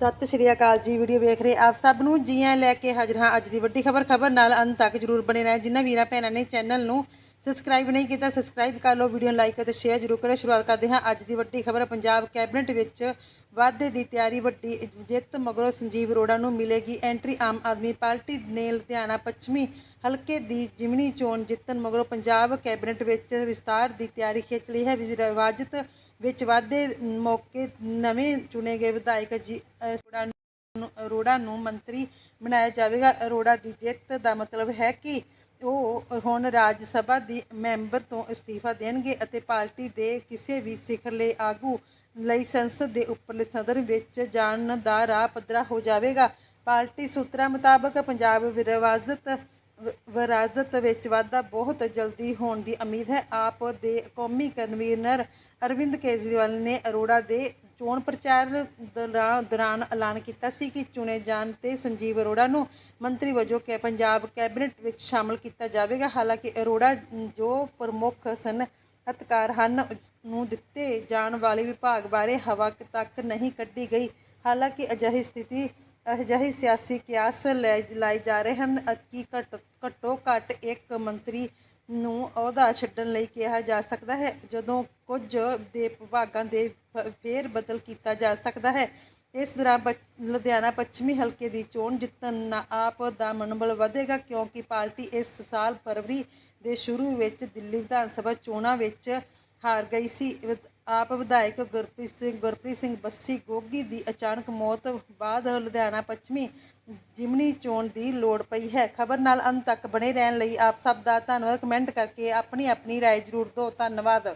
ਸਤਿ ਸ਼੍ਰੀ ਅਕਾਲ ਜੀ, ਵੀਡੀਓ ਵੇਖ ਰਹੇ ਆਪ ਸਭ ਨੂੰ। ਜੀਆਂ ਲੈ ਕੇ ਹਾਜ਼ਰ ਹਾਂ ਅੱਜ ਦੀ ਵੱਡੀ ਖਬਰ। ਖਬਰ ਨਾਲ ਅੰਤ ਤੱਕ ਜਰੂਰ ਬਣੇ ਰਹਿ ਜਿਨ੍ਹਾਂ ਵੀਰਾਂ, ਭੈਣਾਂ ਨੇ ਚੈਨਲ ਨੂੰ ਸਬਸਕ੍ਰਾਈਬ ਨਹੀਂ ਕੀਤਾ ਸਬਸਕ੍ਰਾਈਬ ਕਰ ਲਓ ਵੀਡੀਓ ਨੂੰ ਲਾਈਕ ਅਤੇ ਸ਼ੇਅਰ ਜਰੂਰ ਕਰੋ ਸ਼ੁਰੂਆਤ ਕਰਦੇ ਹਾਂ ਅੱਜ ਦੀ ਵੱਡੀ ਖਬਰ, ਪੰਜਾਬ ਕੈਬਨਿਟ ਵਿੱਚ ਵਾਅਦੇ ਦੀ ਤਿਆਰੀ ਵੱਡੀ ਜਿੱਤ ਮਗਰੋਂ ਸੰਜੀਵ ਅਰੋੜਾ ਨੂੰ ਮਿਲੇਗੀ ਐਂਟਰੀ ਆਮ ਆਦਮੀ ਪਾਰਟੀ ਨੇ ਲੁਧਿਆਣਾ ਪੱਛਮੀ ਹਲਕੇ ਦੀ ਜਿਮਨੀ ਚੋਣ ਜਿੱਤਣ ਮਗਰੋਂ ਪੰਜਾਬ ਕੈਬਨਿਟ ਵਿੱਚ ਵਿਸਤਾਰ ਦੀ ਤਿਆਰੀ ਖਿੱਚ ਲਈ ਹੈ। ਵਿਵਾਜਿਤ ਵਿੱਚ ਵਾਅਦੇ ਮੌਕੇ ਨਵੇਂ ਚੁਣੇ ਗਏ ਵਿਧਾਇਕ ਜੀ ਅਰੋੜਾ ਨੂੰ ਮੰਤਰੀ ਬਣਾਇਆ ਜਾਵੇਗਾ। ਅਰੋੜਾ ਦੀ ਜਿੱਤ ਦਾ ਮਤਲਬ ਹੈ ਕਿ ਉਹ ਹੁਣ ਰਾਜ ਸਭਾ ਦੀ ਮੈਂਬਰ ਤੋਂ ਅਸਤੀਫਾ ਦੇਣਗੇ ਅਤੇ ਪਾਰਟੀ ਦੇ ਕਿਸੇ ਵੀ ਸਿਖਰਲੇ ਆਗੂ ਲਈ ਸੰਸਦ ਦੇ ਉੱਪਰਲੇ ਸਦਨ ਵਿੱਚ ਜਾਣ ਦਾ ਰਾਹ ਪੱਧਰਾ ਹੋ ਜਾਵੇਗਾ। ਪਾਰਟੀ ਸੂਤਰਾਂ ਮੁਤਾਬਕ ਪੰਜਾਬ ਵਿਰਾਸਤ ਵਿਰਾਸਤ ਵਿੱਚ ਵਾਧਾ ਬਹੁਤ ਜਲਦੀ ਹੋਣ ਦੀ ਉਮੀਦ ਹੈ। ਆਪ ਦੇ ਕੌਮੀ ਕਨਵੀਨਰ ਅਰਵਿੰਦ ਕੇਜਰੀਵਾਲ ਨੇ ਅਰੋੜਾ ਦੇ ਚੋਣ ਪ੍ਰਚਾਰ ਦੌਰਾ- ਦੌਰਾਨ ਐਲਾਨ ਕੀਤਾ ਸੀ ਕਿ ਚੁਣੇ ਜਾਣ ਤੇ ਸੰਜੀਵ ਅਰੋੜਾ ਨੂੰ ਮੰਤਰੀ ਵਜੋਂ ਕੇ, ਪੰਜਾਬ ਕੈਬਨਿਟ ਵਿੱਚ ਸ਼ਾਮਲ ਕੀਤਾ ਜਾਵੇਗਾ। ਹਾਲਾਂਕਿ ਅਰੋੜਾ ਜੋ ਪ੍ਰਮੁੱਖ ਸਨਅਤਕਾਰ ਹਨ ਨੂੰ ਦਿੱਤੇ ਜਾਣ ਵਾਲੇ ਵਿਭਾਗ ਬਾਰੇ ਹਵਾ ਤੱਕ ਨਹੀਂ ਕੱਢੀ ਗਈ। ਹਾਲਾਂਕਿ ਅਜਿਹੀ ਸਥਿਤੀ ਅਜਿਹੀ ਸਿਆਸੀ ਕਿਆਸ ਲੈ ਲਾਏ ਜਾ ਰਹੇ ਹਨ। ਕਿ ਘੱਟ, ਘੱਟੋ ਘੱਟ ਇੱਕ ਮੰਤਰੀ ਨੂੰ ਅਹੁਦਾ ਛੱਡਣ ਲਈ ਕਿਹਾ ਜਾ ਸਕਦਾ ਹੈ? ਜਦੋਂ ਕੁਝ ਦੇ ਵਿਭਾਗਾਂ ਦੇ ਫੇਰ ਬਦਲ ਕੀਤਾ ਜਾ ਸਕਦਾ ਹੈ। ਇਸ ਦੌਰਾਨ ਪੱਛ- ਲੁਧਿਆਣਾ ਪੱਛਮੀ ਹਲਕੇ ਦੀ ਚੋਣ ਜਿੱਤਣ ਨਾਲ ਆਪ ਦਾ ਮਨੋਬਲ ਵਧੇਗਾ, ਕਿਉਂਕਿ ਪਾਰਟੀ ਇਸ ਸਾਲ ਫਰਵਰੀ ਦੇ ਸ਼ੁਰੂ ਵਿੱਚ ਦਿੱਲੀ ਵਿਧਾਨ ਸਭਾ ਚੋਣਾਂ ਵਿੱਚ ਹਾਰ ਗਈ ਸੀ। ਆਪ ਵਿਧਾਇਕ ਗੁਰਪ੍ਰੀਤ ਸਿੰਘ ਗੁਰਪ੍ਰੀਤ ਸਿੰਘ ਬੱਸੀ ਗੋਗੀ ਦੀ ਅਚਾਨਕ ਮੌਤ ਬਾਅਦ ਲੁਧਿਆਣਾ ਪੱਛਮੀ ਜਿਮਨੀ ਚੋਣ ਦੀ ਲੋੜ ਪਈ ਹੈ ਖਬਰ ਨਾਲ ਅੰਤ ਤੱਕ ਬਣੇ ਰਹਿਣ ਲਈ ਆਪ ਸਭ ਦਾ ਧੰਨਵਾਦ ਕਮੈਂਟ ਕਰਕੇ ਆਪਣੀ ਆਪਣੀ رائے ਜ਼ਰੂਰ ਦਿਓ ਧੰਨਵਾਦ